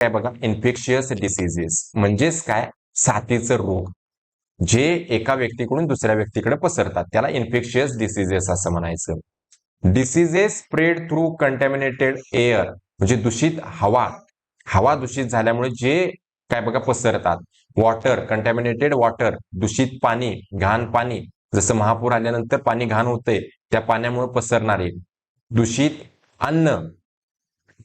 काय बघा infectious diseases म्हणजेच काय? साथीचं रोग. जे एका व्यक्तीकडून दुसऱ्या व्यक्तीकडे पसरतात. त्याला इन्फेक्शियस डिसीजेस असं म्हणायचं. Diseases spread through contaminated air म्हणजे दूषित हवा. हवा दूषित झाल्यामुळे जे काय बघा पसरतात. वॉटर कंटॅमिनेटेड वॉटर दूषित पाणी घाण पाणी. जसं महापूर आल्यानंतर पाणी घाण होतंय त्या पाण्यामुळे पसरणारे. दूषित अन्न.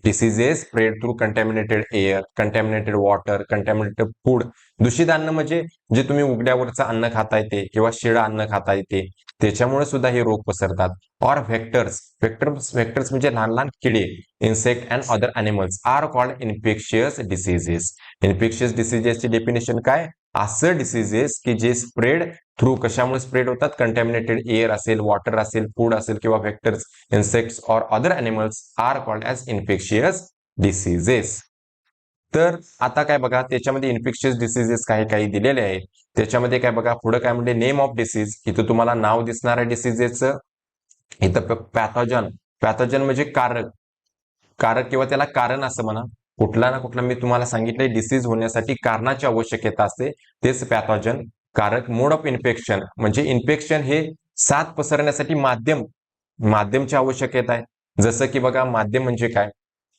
Diseases spread through contaminated air contaminated water contaminated food दूषित अन्न म्हणजे जे तुम्ही उघड्यावरचं अन्न खाता येते किंवा शिळं अन्न खाता येते त्याच्यामुळे सुद्धा हे रोग पसरतात. ऑर व्हेक्टर्स व्हेक्टर्स व्हेक्टर्स म्हणजे लहान लहान किडे insect and other animals are called infectious diseases infectious डिसिजेसची definition काय? असं डिसिजेस की जे स्प्रेड थ्रू कशामुळे स्प्रेड होतात? कंटॅमिनेटेड एअर असेल वॉटर असेल फूड असेल किंवा vectors insects or other animals are called as infectious diseases तर आता काय बघा त्याच्यामध्ये इन्फेक्शियस डिसिजेस काही काही दिलेले आहेत त्याच्यामध्ये काय बघा पुढे काय म्हणजे नेम ऑफ डिसीज इथं तुम्हाला नाव दिसणार आहे डिसिजेसचं इथं पॅथॉजन. पॅथॉजन म्हणजे कारक. कारक किंवा त्याला कारण असं म्हणा. कुठला ना कुठला मी तुम्हाला सांगितलंय डिसीज होण्यासाठी कारणाची आवश्यकता असते. तेच पॅथॉजन. कारक मोड ऑफ इन्फेक्शन म्हणजे इन्फेक्शन हे साथ पसरण्यासाठी माध्यम. माध्यमची आवश्यकता आहे. जसं की बघा माध्यम म्हणजे काय?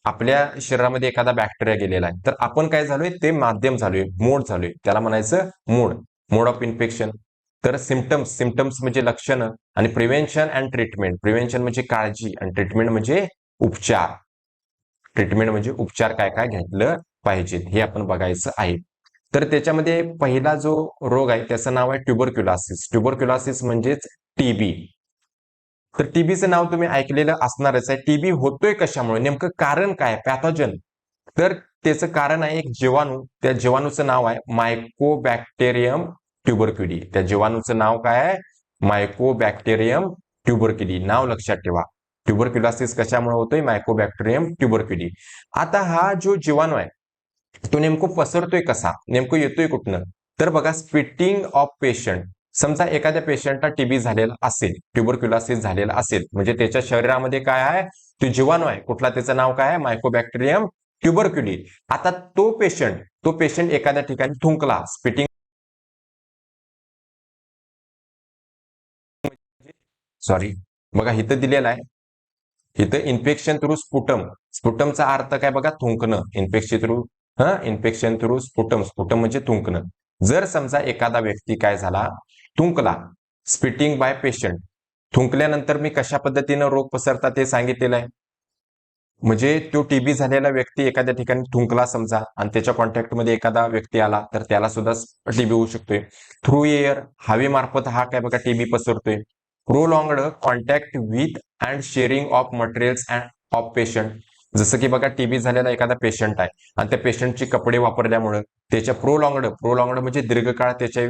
आपल्या शरीरामध्ये एखादा बॅक्टेरिया गेलेला आहे. तर आपण काय झालोय? ते माध्यम झालोय. मोड झालोय. त्याला म्हणायचं मोड मोड ऑफ इन्फेक्शन तर सिमटम्स सिमटम्स म्हणजे लक्षणं आणि प्रिव्हेन्शन अँड ट्रीटमेंट प्रिव्हेन्शन म्हणजे काळजी आणि ट्रीटमेंट म्हणजे उपचार. ट्रीटमेंट म्हणजे उपचार काय काय घेतलं पाहिजे हे आपण बघायचं आहे. तर त्याच्यामध्ये पहिला जो रोग आहे त्याचं नाव आहे ट्युबरक्युलासिस ट्युबरक्युलासिस म्हणजेच टीबी तर टीबीचं नाव तुम्ही ऐकलेलं असणारच आहे. टीबी होतोय कशामुळे? नेमकं कारण काय? पॅथॉजन तर त्याचं कारण आहे एक जीवाणू. त्या जीवाणूचं नाव आहे मायकोबॅक्टेरियम ट्युबरक्युडी त्या जीवाणूचं नाव काय आहे? मायकोबॅक्टेरियम ट्युबरक्युडी नाव लक्षात ठेवा. ट्युबरक्युलासिस कशामुळे होतोय? मायकोबॅक्टेरियम ट्युबरक्युडी आता हा जो जीवाणू आहे तो नेमकं पसरतोय कसा? नेमकं येतोय कुठनं? तर बघा स्पिटिंग ऑफ पेशंट समजा एखाद्या पेशंटला टीबी झालेला असेल ट्युबरक्युलासिस झालेला असेल म्हणजे त्याच्या शरीरामध्ये काय आहे? तो जीवाणू आहे. कुठला त्याचं नाव काय आहे? मायकोबॅक्टेरियम ट्युबरक्युडी आता तो पेशंट तो पेशंट एखाद्या ठिकाणी थुंकला स्पिटिंग सॉरी बघा इथं दिलेलं आहे. इथं इन्फेक्शन थ्रू स्पुटम स्पुटमचा अर्थ काय बघा? थुंकणं. इन्फेक्शन थ्रू हा? इन्फेक्शन थ्रू स्पुटम स्पुटम म्हणजे थुंकणं. जर समजा एखादा व्यक्ती काय झाला? थुंकला. स्पिटिंग बाय पेशंट थुंकल्यानंतर मी कशा पद्धतीनं रोग पसरतात ते सांगितलेलं आहे? म्हणजे तो टीबी झालेला व्यक्ती एखाद्या ठिकाणी थुंकला समजा आणि त्याच्या कॉन्टॅक्टमध्ये एखादा व्यक्ती आला तर त्याला सुद्धा टीबी होऊ शकतोय. थ्रू एअर हवेमार्फत हा काय बघा TB पसरतोय. Prolonged contact with and sharing of materials and of patient जसं की बघा टीबी झालेला एखादा पेशंट आहे आणि त्या पेशंटचे कपडे वापरल्यामुळं त्याच्या प्रोलॉंगड प्रोलॉंगड म्हणजे दीर्घकाळ त्याच्या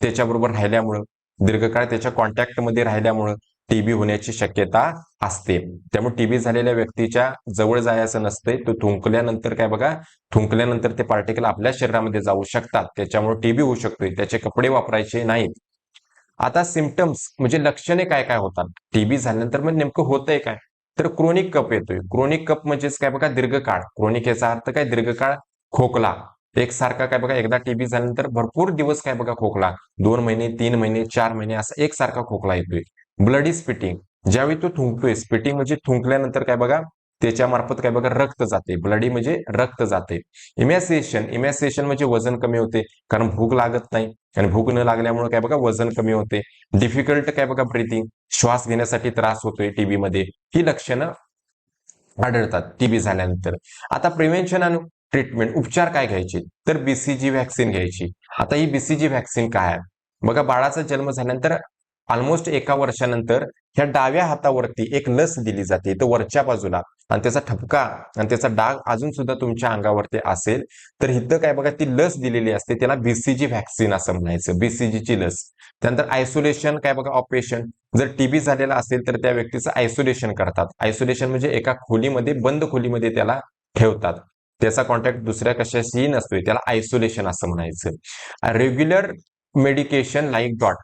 त्याच्याबरोबर राहिल्यामुळं दीर्घकाळ त्याच्या कॉन्टॅक्टमध्ये राहिल्यामुळं टीबी होण्याची शक्यता असते. त्यामुळे टीबी झालेल्या व्यक्तीच्या जवळ जायचं नसते तो थुंकल्यानंतर काय बघा थुंकल्यानंतर ते पार्टिकल आपल्या शरीरामध्ये जाऊ शकतात. त्याच्यामुळे टीबी होऊ शकतोय. त्याचे कपडे वापरायचे नाहीत. आता सिमटम्स म्हणजे लक्षणे काय काय होतात? टीबी झाल्यानंतर मग नेमकं होतंय काय? तर क्रोनिक कप येतोय. क्रोनिक कप म्हणजेच काय बघा दीर्घकाळ. क्रोनिक याचा अर्थ काय? दीर्घकाळ खोकला. एकसारखा काय बघा एकदा टीबी झाल्यानंतर भरपूर दिवस काय बघा खोकला. दोन महिने तीन महिने चार महिने असा एकसारखा खोकला येतोय. ब्लडी स्पिटिंग ज्यावेळी तो थुंकतोय स्पिटिंग म्हणजे थुंकल्यानंतर काय बघा त्याच्या मार्फत काय बघा रक्त जाते. ब्लडी म्हणजे रक्त जाते. इमॅसिएशन इमॅसिएशन म्हणजे वजन कमी होते कारण भूक लागत नाही. आणि भूक न लागल्यामुळे काय बघा वजन कमी होते. डिफिकल्ट काय बघा ब्रिथिंग श्वास घेण्यासाठी त्रास होतोय टीबी मध्ये ही लक्षणं आढळतात टीबी झाल्यानंतर. आता प्रिव्हेन्शन आणि ट्रीटमेंट उपचार काय घ्यायचे? तर बीसीजी व्हॅक्सिन घ्यायची. आता ही बीसीजी व्हॅक्सिन काय आहे? बघा बाळाचा जन्म झाल्यानंतर ऑलमोस्ट एका वर्षानंतर ह्या डाव्या हातावरती एक लस दिली जाते. तर वरच्या बाजूला. आणि त्याचा ठपका आणि त्याचा डाग अजून सुद्धा तुमच्या अंगावरती असेल तर इथं काय बघा ती लस दिलेली असते. त्याला बीसीजी व्हॅक्सिन असं म्हणायचं. बीसीजीची लस. त्यानंतर आयसोलेशन काय बघा ऑफ पेशंट जर टीबी झालेला असेल तर त्या व्यक्तीचं आयसोलेशन करतात. आयसोलेशन म्हणजे एका खोलीमध्ये बंद खोलीमध्ये त्याला ठेवतात. त्याचा कॉन्टॅक्ट दुसऱ्या कशाशीही नसतोय. त्याला आयसोलेशन असं म्हणायचं. Regular medication like DOT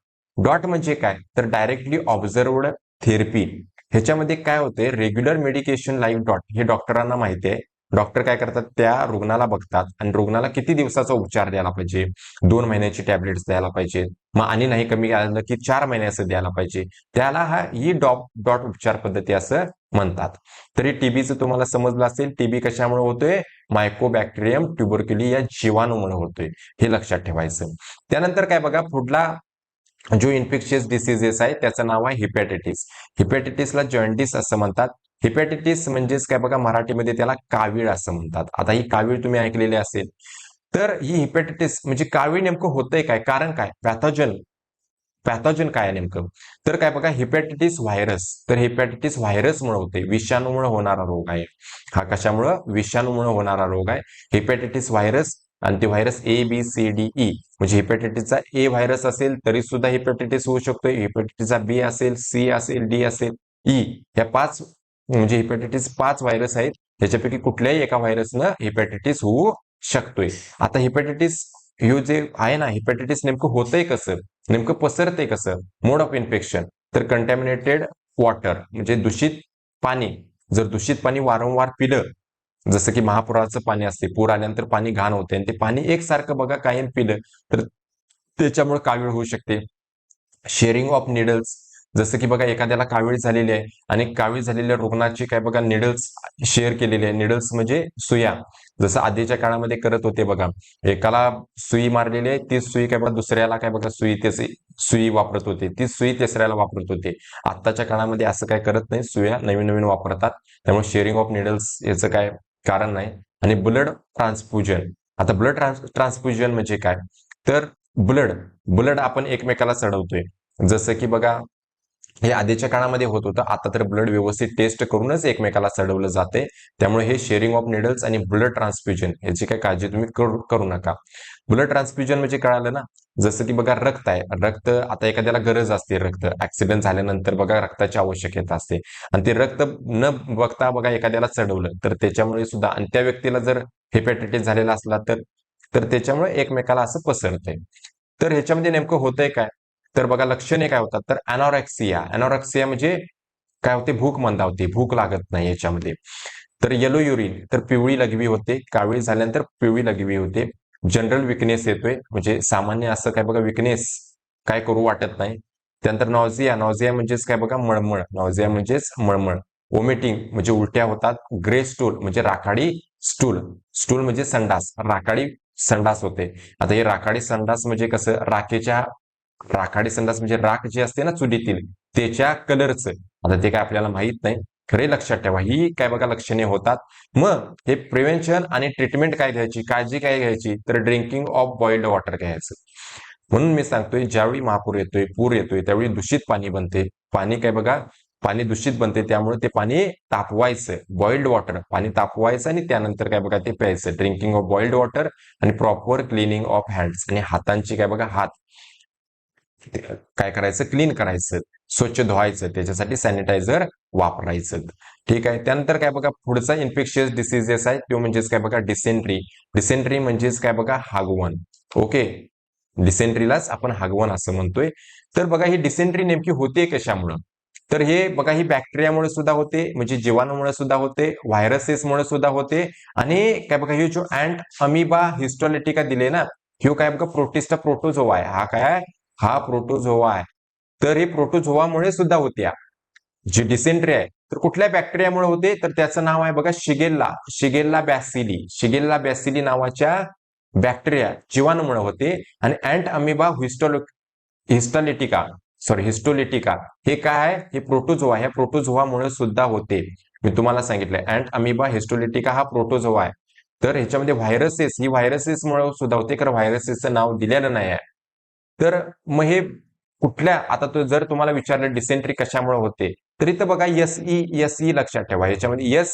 DOT म्हणजे काय? तर डायरेक्टली ऑब्झर्वड थेरपी. ह्याच्यामध्ये काय होते रेग्युलर मेडिकेशन लाईव्ह डॉट हे डॉक्टरांना माहिती आहे. डॉक्टर काय करतात? त्या रुग्णाला बघतात आणि रुग्णाला किती दिवसाचा उपचार द्यायला पाहिजे? दोन महिन्याची टॅबलेट्स द्यायला पाहिजे. मग आणि नाही कमी आलं की चार महिन्याचं द्यायला पाहिजे. त्याला हा ही डॉप डॉट उपचार पद्धती असं म्हणतात. तरी टीबीचं तुम्हाला समजलं असेल टीबी कशामुळे होतोय? मायकोबॅक्टेरियम ट्युबरक्युली या जीवाणूमुळे होतोय. हे लक्षात ठेवायचं. त्यानंतर काय बघा? पुढला जो इन्फेक्शियस डिसिजेस आहे त्याचं नाव आहे हिपॅटायटिस हिपॅटायटिसला जॉइंटिस असं म्हणतात. हिपॅटायटिस म्हणजेच काय बघा मराठीमध्ये त्याला कावीळ असं म्हणतात. आता ही कावीळ तुम्ही ऐकलेली असेल. तर ही हिपॅटायटिस म्हणजे कावीळ नेमकं होतंय काय? कारण काय? पॅथॉजन. पॅथॉजन काय आहे नेमकं? तर काय बघा हिपॅटायटिस व्हायरस. तर हिपॅटायटिस व्हायरसमुळे होते विषाणूमुळे होणारा रोग आहे. हा कशामुळं? विषाणूमुळे होणारा रोग आहे. हिपॅटायटिस व्हायरस आणि ते virus A B C D E. म्हणजे हिपॅटायटिसचा ए व्हायरस असेल तरी सुद्धा हिपॅटायटिस होऊ शकतो हिपॅटायटिसचा बी असेल सी असेल डी असेल ई. या पाच म्हणजे हिपॅटायटिस पाच व्हायरस आहेत. त्याच्यापैकी कुठल्याही एका व्हायरसनं हिपॅटायटिस होऊ शकतोय. आता हिपॅटायटिस हे जे आहे ना हिपॅटायटिस नेमकं होतंय कसं? नेमकं पसरतंय कसं? मोड ऑफ इन्फेक्शन तर कंटॅमिनेटेड वॉटर म्हणजे दूषित पाणी. जर दूषित पाणी वारंवार पिलं जसं की महापुराचं पाणी असते पूर आल्यानंतर पाणी घाण होते आणि ते पाणी एकसारखं बघा कायम पिलं तर त्याच्यामुळे कावीळ होऊ शकते. शेअरिंग ऑफ निडल्स जसं की बघा एखाद्याला कावीळ झालेली आहे आणि कावीळ झालेल्या रुग्णाची काय बघा निडल्स शेअर केलेली आहे. निडल्स म्हणजे सुया जसं आधीच्या काळामध्ये करत होते बघा. एकाला सुई मारलेली आहे ती सुई काय बघा दुसऱ्याला काय बघा सुई त्याची सुई वापरत होते. ती सुई तिसऱ्याला वापरत होते. आत्ताच्या काळामध्ये असं काय करत नाही सुया नवीन नवीन वापरतात. त्यामुळे शेअरिंग ऑफ निडल्स याचं काय कारण नाही. आणि ब्लड ट्रान्सफ्युजन आता ब्लड ट्रान्स ट्रान्सफ्युजन म्हणजे काय? तर ब्लड ब्लड आपण एकमेकाला चढवतोय. जसं की बघा हे आधीच्या काळामध्ये होत होतं. आता तर ब्लड व्यवस्थित टेस्ट करूनच एकमेकाला चढवलं जाते. त्यामुळे हे शेअरिंग ऑफ निडल्स आणि ब्लड ट्रान्सफ्युजन याची काही काळजी तुम्ही करू करू नका. ब्लड ट्रान्सफ्युजन म्हणजे कळालं ना? जसं की बघा रक्त आहे. रक्त आता एखाद्याला गरज असते रक्त. ऍक्सिडेंट झाल्यानंतर बघा रक्ताची आवश्यकता असते. आणि ते रक्त न बघता बघा एखाद्याला चढवलं तर त्याच्यामुळे सुद्धा आणि त्या व्यक्तीला जर हेपॅटायटिस झालेला असला तर तर त्याच्यामुळे एकमेकाला असं पसरतंय. तर ह्याच्यामध्ये नेमकं होतंय काय? तर बघा लक्षणे काय होतात? तर अनॉरेक्सिया अनॉरेक्सिया म्हणजे काय होते? भूक मंदावते भूक लागत नाही याच्यामध्ये. तर येलो युरिन तर पिवळी लघवी होते. कावळी झाल्यानंतर पिवळी लघवी होते. जनरल विकनेस येतोय. म्हणजे सामान्य असं काय बघा विकनेस काय करू वाटत नाही. त्यानंतर नॉझिया नॉझिया म्हणजेच काय बघा? मळमळ. नॉझिया म्हणजेच मळमळ. ओमिटिंग म्हणजे उलट्या होतात. ग्रे स्टूल म्हणजे राखाडी स्टूल स्टूल म्हणजे संडास. राखाडी संडास होते. आता हे राखाडी संडास म्हणजे कसं? राखेच्या राखाडी संडास म्हणजे राख जी असते ना चुलीतील त्याच्या कलरचं आता ते काय आपल्याला माहीत नाही. खरे लक्षात ठेवा. ही काय बघा लक्षणे होतात. मग हे प्रिव्हेन्शन आणि ट्रीटमेंट काय घ्यायची? काळजी काय घ्यायची? तर ड्रिंकिंग ऑफ बॉइल्ड वॉटर घ्यायचं. म्हणून मी सांगतोय ज्यावेळी महापूर येतोय पूर येतोय त्यावेळी दूषित पाणी बनते. पाणी काय बघा पाणी दूषित बनते त्यामुळे ते पाणी तापवायचं. बॉइल्ड वॉटर पाणी तापवायचं आणि त्यानंतर काय बघा ते प्यायचं. ड्रिंकिंग ऑफ बॉइल्ड वॉटर आणि प्रॉपर क्लिनिंग ऑफ हँड्स आणि हातांची काय बघा हात. काय करायचं? क्लीन करायचं. स्वच्छ धुवायचं. त्याच्यासाठी सॅनिटायझर वापरायचं. ठीक आहे? त्यानंतर काय बघा पुढचा इन्फेक्शियस डिसीजेस आहे. तो म्हणजेच काय बघा? डिसेंट्री डिसेंट्री म्हणजेच काय बघा? हागवण ओके डिसेंट्रीलाच आपण हागवण असं म्हणतोय. तर बघा ही डिसेंट्री नेमकी होते कशामुळं? तर हे बघा ही बॅक्टेरियामुळे सुद्धा होते म्हणजे जीवाणूमुळे सुद्धा होते व्हायरसेसमुळे सुद्धा होते आणि काय बघा हे जो अँट अमिबा हिस्टोलिटिका दिले ना ह्यो काय बघा प्रोटिस्टा प्रोटोझोवा आहे. हा काय? हा प्रोटोझोवा आहे. तर हे प्रोटोझोवामुळे सुद्धा होत्या. जी डिसेंट्री आहे तर कुठल्या बॅक्टेरियामुळे होते? तर त्याचं नाव आहे बघा शिगेल्ला. शिगेल्ला बॅसिली. शिगेल्ला बॅसिली नावाच्या बॅक्टेरिया जीवाणूमुळे होते. आणि entamoeba histolo histolytica sorry histolytica हे काय आहे? हे प्रोटोझोवा ह्या प्रोटोझोवामुळे सुद्धा होते. मी तुम्हाला सांगितलंय अँट अमिबा हिस्टोलिटिका हा प्रोटोझोवा आहे. तर ह्याच्यामध्ये व्हायरसेस ही व्हायरसेसमुळे सुद्धा होते. कारण व्हायरसेसचं नाव दिलेलं नाही आहे. तर मग हे कुठल्या आता तो जर तुम्हाला विचारलं डिसेंट्री कशामुळे होते तर इथं बघा एस ई एस ई लक्षात ठेवा. याच्यामध्ये एस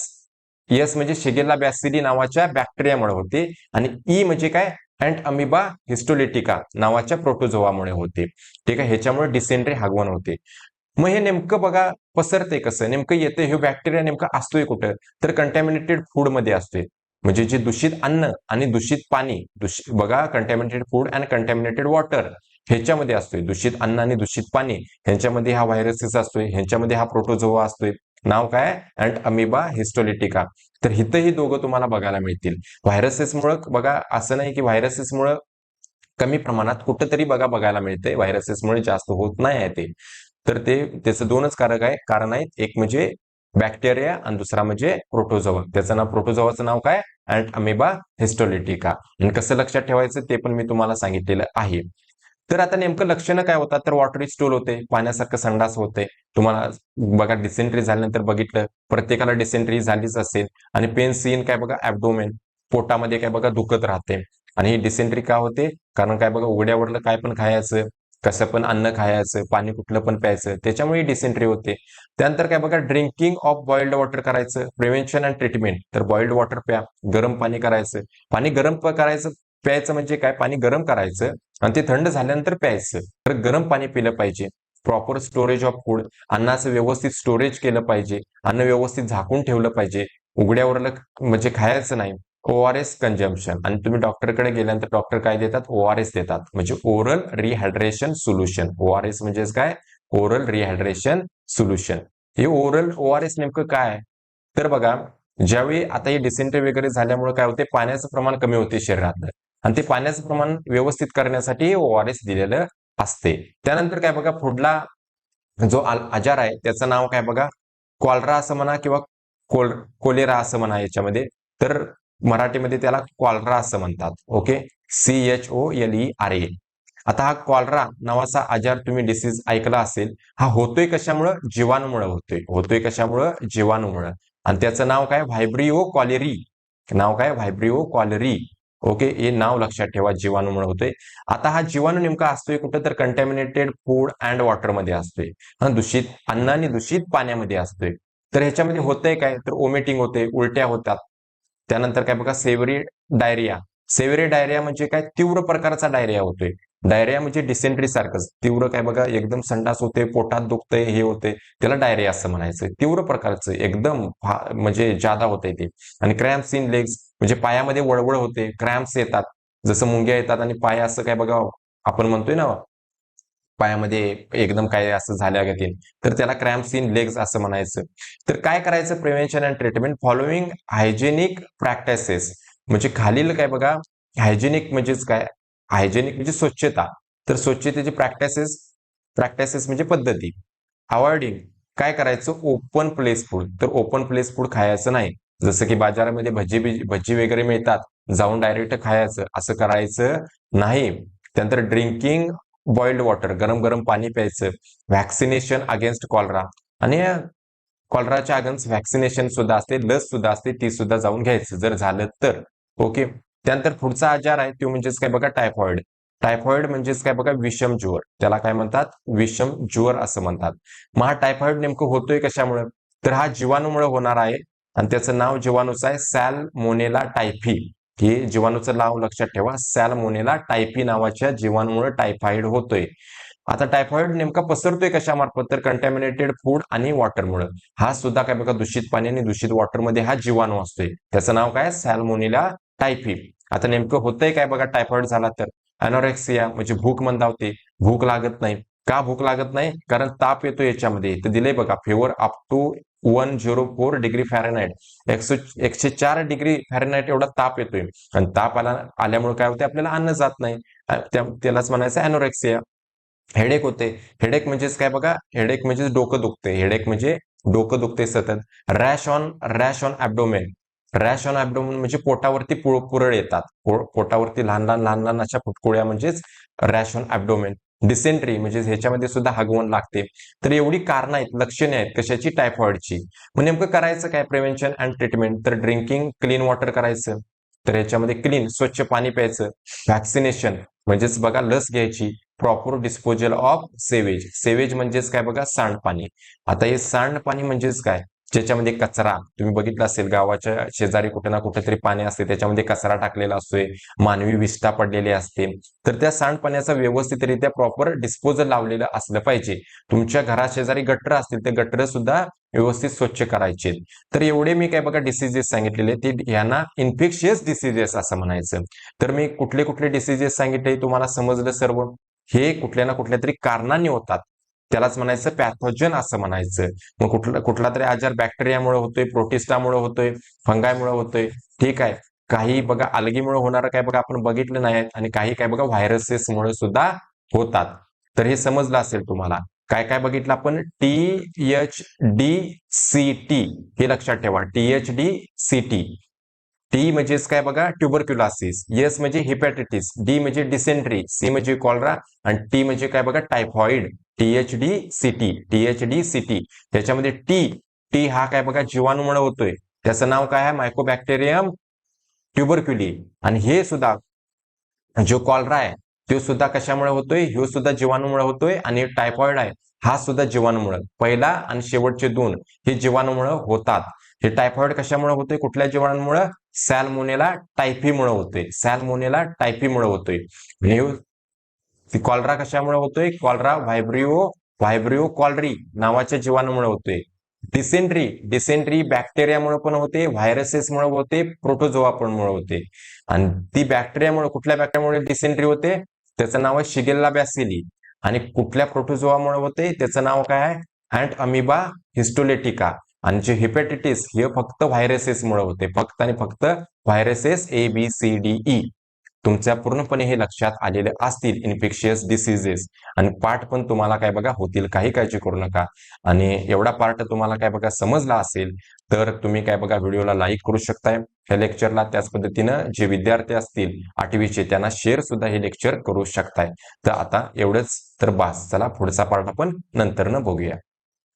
एस म्हणजे शेगेला बॅसिली नावाच्या बॅक्टेरियामुळे होते आणि ई म्हणजे काय? अँट अमिबा हिस्टोलिटिका नावाच्या प्रोटोझोवामुळे होते. ठीक आहे? ह्याच्यामुळे डिसेंट्री हागवण होते. मग हे नेमकं बघा पसरते कसं? नेमकं येते हे बॅक्टेरिया नेमकं असतोय कुठं? तर कंटॅमिनेटेड फूडमध्ये असतोय. म्हणजे जे दूषित अन्न आणि दूषित पाणी दूषित बघा contaminated food and contaminated water ह्याच्यामध्ये असतोय. दूषित अन्न आणि दूषित पाणी ह्यांच्यामध्ये हा व्हायरसेस असतोय? ह्यांच्यामध्ये हा प्रोटोझोआ असतोय. नाव काय? अँड अमिबा हिस्टोलिटिका तर इथं ही दोघं तुम्हाला बघायला मिळतील. व्हायरसेसमुळं बघा असं नाही की व्हायरसेसमुळं कमी प्रमाणात कुठंतरी बघा बघायला मिळते व्हायरसेसमुळे जास्त होत नाही आहे ते. तर ते त्याचं दोनच कारक आहे. कारण आहेत एक म्हणजे बॅक्टेरिया आणि दुसरा म्हणजे प्रोटोझोआ त्याचं नाव प्रोटोझोआचं नाव काय? अँड अमिबा हिस्टोलिटिका आणि कसं लक्षात ठेवायचं ते पण मी तुम्हाला सांगितलेलं आहे. तर आता नेमकं लक्षणं काय होतात? तर वॉटरी स्टूल होते पाण्यासारखं संडास होते. तुम्हाला बघा डिसेंट्री झाल्यानंतर बघितलं प्रत्येकाला डिसेंट्री झालीच असेल. आणि पेन सीन काय बघा? ऍबडोमेन पोटामध्ये काय बघा? दुखत राहते. आणि ही डिसेंट्री का होते? कारण काय बघा? उघड्यावरलं काय पण खायचं कसं पण अन्न खायचं पाणी कुठलं पण प्यायचं त्याच्यामुळे डिसेंट्री होते. त्यानंतर काय बघा? ड्रिंकिंग ऑफ बॉइल्ड वॉटर करायचं. प्रिव्हेन्शन अँड ट्रीटमेंट तर बॉइल्ड वॉटर प्या. गरम पाणी करायचं. पाणी गरम करायचं प्यायचं म्हणजे काय? पाणी गरम करायचं आणि ते थंड झाल्यानंतर प्यायचं. तर गरम पाणी पिलं पाहिजे. प्रॉपर स्टोरेज ऑफ फूड अन्नाचं व्यवस्थित स्टोरेज केलं पाहिजे. अन्न व्यवस्थित झाकून ठेवलं पाहिजे. उघड्यावर म्हणजे खायचं नाही. ओ आर एस कंजम्पशन आणि तुम्ही डॉक्टरकडे गेल्यानंतर डॉक्टर काय देतात? ओ आर एस देतात. म्हणजे oral rehydration solution O R S म्हणजेच काय? ओरल रिहायड्रेशन सोल्युशन हे ओरल ओ आर एस नेमकं काय? तर बघा ज्यावेळी आता हे डिसेंट्री वगैरे झाल्यामुळे काय होते? पाण्याचं प्रमाण कमी होते शरीरातलं. आणि ते पाण्याचं प्रमाण व्यवस्थित करण्यासाठी ओ आर एस दिलेलं असते. त्यानंतर काय बघा पुढला जो आजार आहे त्याचं नाव काय बघा? कॉलरा असं म्हणा किंवा कोल कोलेरा असं म्हणा याच्यामध्ये. तर मराठीमध्ये त्याला कॉलरा असं म्हणतात. Okay? C H O L E R A आता हा कॉलरा नावाचा आजार तुम्ही डिसीज ऐकला असेल हा होतोय कशामुळं? जीवाणूमुळे होतोय. होतोय कशामुळं? जीवाणूमुळं. आणि त्याचं नाव काय? व्हायब्रिओ कॉलेरी नाव काय? Vibrio cholerae okay? हे नाव लक्षात ठेवा जीवाणूमुळे होतोय. आता हा जीवाणू नेमका असतोय कुठं तर कंटॅमिनेटेड फूड अँड वॉटरमध्ये असतोय. दूषित अन्न आणि दूषित पाण्यामध्ये असतोय. तर ह्याच्यामध्ये होतंय काय? तर ओमेटिंग होते उलट्या होतात. त्यानंतर काय बघा सेवरी डायरिया सेवरी डायरिया म्हणजे काय? तीव्र प्रकारचा डायरिया होतोय. डायरिया म्हणजे डिसेंट्री सारखंच. तीव्र काय बघा एकदम संडास होते पोटात दुखतंय हे होते. त्याला डायरिया असं म्हणायचं. तीव्र प्रकारचं एकदम म्हणजे जादा होते ते. आणि क्रॅम्प्स इन लेग्स म्हणजे पायामध्ये वळवळ होते क्रॅम्प्स येतात. जसं मुंग्या येतात आणि पाय असं काय बघा आपण म्हणतोय ना पायामध्ये एकदम काय असं झाल्या गतीन. तर त्याला क्रॅम्प्स इन लेग्स असं म्हणायचं. तर काय करायचं? Prevention and treatment following hygienic practices. म्हणजे खालील काय बघा हायजेनिक म्हणजेच काय? हायजेनिक म्हणजे स्वच्छता. तर स्वच्छतेची प्रॅक्टिसेस प्रॅक्टिसेस म्हणजे पद्धती. अवॉइडिंग काय करायचं? ओपन प्लेस फूड तर ओपन प्लेस फूड खायचं नाही. जसं की बाजारामध्ये भजी भजी वगैरे मिळतात. जाऊन डायरेक्ट खायचं. असं करायचं नाही. त्यानंतर ड्रिंकिंग बॉइल्ड वॉटर गरम गरम पाणी प्यायचं. व्हॅक्सिनेशन अगेन्स्ट कॉलरा आणि कॉलराच्या अगेन्स्ट व्हॅक्सिनेशन सुद्धा असते. लस सुद्धा असते. ती सुद्धा जाऊन घ्यायचं. जर झालं तर. ओके त्यानंतर पुढचा आजार आहे तो म्हणजेच काय बघा टायफॉइड टायफॉइड म्हणजेच काय बघा विषम ज्वर. त्याला काय म्हणतात? विषम ज्वर असं म्हणतात. मग हा टायफॉइड नेमकं होतोय कशामुळे? तर हा जीवाणूमुळे होणार आहे आणि त्याचं नाव जीवाणूचं आहे सॅल मोनेला टायफी. हे जीवाणूचं नाव लक्षात ठेवा सॅलमोनेला टायफी नावाच्या जीवाणूमुळे टायफॉइड होतोय. आता टायफॉइड नेमका पसरतोय कशामार्फत? तर कंटॅमिनेटेड फूड आणि वॉटरमुळे हा सुद्धा काय बघा दूषित पाणी आणि दूषित वॉटरमध्ये हा जीवाणू असतोय. त्याचं नाव काय? Salmonella typhi. आता नेमकं होतंय काय बघा टायफॉइड झाला तर. अनोरेक्सिया म्हणजे भूक मंदावते भूक लागत नाही. का भूक लागत नाही? कारण ताप येतो याच्यामध्ये. तर दिले बघा fever up to one zero four degree Fahrenheit एकशे एकशे चार डिग्री फॅरेनाईट एवढा ताप येतोय. आणि ताप आला आल्यामुळे काय होते आपल्याला अन्न जात नाही. त्यालाच म्हणायचं अॅनोरेक्सिया हेडेक होते. हेडेक म्हणजेच काय बघा? हेडेक म्हणजेच डोकं दुखते हेडेक म्हणजे डोकं दुखते सतत. Rash on rash on abdomen rash on abdomen म्हणजे पोटावरती पुरळ येतात. पोटावरती लहान लहान लहान लहान अशा फुटकुळ्या म्हणजेच रॅश ऑन ऍबडोमेन डिसेंट्री म्हणजे ह्याच्यामध्ये सुद्धा हगवण लागते. तर एवढी कारण आहेत लक्षणे आहेत कशाची? टायफॉइडची मग नेमकं करायचं काय प्रिव्हेन्शन अँड ट्रीटमेंट तर ड्रिंकिंग क्लीन वॉटर करायचं. तर ह्याच्यामध्ये क्लीन स्वच्छ पाणी प्यायचं. व्हॅक्सिनेशन म्हणजेच बघा लस घ्यायची. Proper disposal of sewage sewage म्हणजेच काय बघा? सांडपाणी. आता हे सांडपाणी म्हणजेच काय? ज्याच्यामध्ये कचरा तुम्ही बघितला असेल गावाच्या शेजारी कुठे ना कुठेतरी पाणी असते त्याच्यामध्ये कचरा टाकलेला असतोय मानवी विष्ठा पडलेली असते. तर त्या सांडपाण्याचा व्यवस्थितरित्या प्रॉपर डिस्पोजल लावलेलं असलं पाहिजे. तुमच्या घरा शेजारी गटर असतील ते गटर सुद्धा व्यवस्थित स्वच्छ करायचे. तर एवढे मी काय बघा डिसिजेस सांगितलेले ते यांना इन्फेक्शियस डिसिजेस असं म्हणायचं. तर मी कुठले कुठले डिसिजेस सांगितले तुम्हाला समजलं सर्व? हे कुठल्या ना कुठल्या तरी कारणांनी होतात. त्यालाच म्हणायचं पॅथोजन असं म्हणायचं. मग कुठला कुठला तरी आजार बॅक्टेरियामुळे होतोय प्रोटिस्टामुळे होतोय फंगायमुळे होतोय. ठीक आहे. काही बघा अलगीमुळे होणारं काय बघा आपण बघितलं नाही आणि काही काय बघा व्हायरसेसमुळे सुद्धा होतात. तर हे समजलं असेल तुम्हाला. काय काय बघितलं आपण? T H D C T हे लक्षात ठेवा. T H D C T T म्हणजेच काय बघा? ट्युबरक्युलासिस एस म्हणजे हिपॅटायटिस डी म्हणजे डिसेंट्री सी म्हणजे कॉलरा आणि टी म्हणजे काय बघा? Typhoid TH D CT TH D CT त्याच्यामध्ये टी टी हा काय बघा? जीवाणूमुळे होतोय. त्याचं नाव काय आहे? मायकोबॅक्टेरियम ट्युबरक्युली आणि हे सुद्धा जो कॉलरा आहे तो सुद्धा कशामुळे होतोय? ह्यो सुद्धा जीवाणूमुळे होतोय आणि टायफॉइड आहे. हा सुद्धा जीवाणूमुळे. पहिला आणि शेवटचे दोन हे जीवाणूमुळे होतात. हे टायफॉइड कशामुळे होतोय? कुठल्या जीवाणूमुळे? सॅलमोनेला टायफीमुळे होतोय. सॅलमोनेला टायफीमुळे होतोय. आणि कॉलरा कशामुळे होतोय? कॉलरा व्हायब्रिओ व्हायब्रिओ कॉलरी नावाच्या जीवाणूमुळे होतोय. डिसेंट्री डिसेंट्री बॅक्टेरियामुळे पण होते व्हायरसेसमुळे होते प्रोटोजोआ पण मुळे होते. आणि ती बॅक्टेरियामुळे कुठल्या बॅक्टेरियामुळे डिसेंट्री होते? त्याचं नाव आहे शिगेल्ला बॅसिली. आणि कुठल्या प्रोटोजोआमुळे होते? त्याचं नाव काय आहे? Entamoeba histolytica. आणि जे हिपेटिटिस हे फक्त व्हायरसेसमुळे होते. फक्त आणि फक्त viruses A B C D E तुमच्या पूर्णपणे हे लक्षात आलेले असतील इन्फेक्शियस डिसिजेस आणि पार्ट पण तुम्हाला काय बघा होतील काही काळजी करू नका. आणि एवढा पार्ट तुम्हाला काय बघा समजला असेल तर तुम्ही काय बघा व्हिडिओला लाईक करू शकताय. या लेक्चरला त्याच पद्धतीनं जे विद्यार्थी असतील आठवीचे त्यांना शेअर सुद्धा हे लेक्चर करू शकताय. तर आता एवढंच तर बास. चला पुढचा पार्ट आपण नंतरनं बघूया.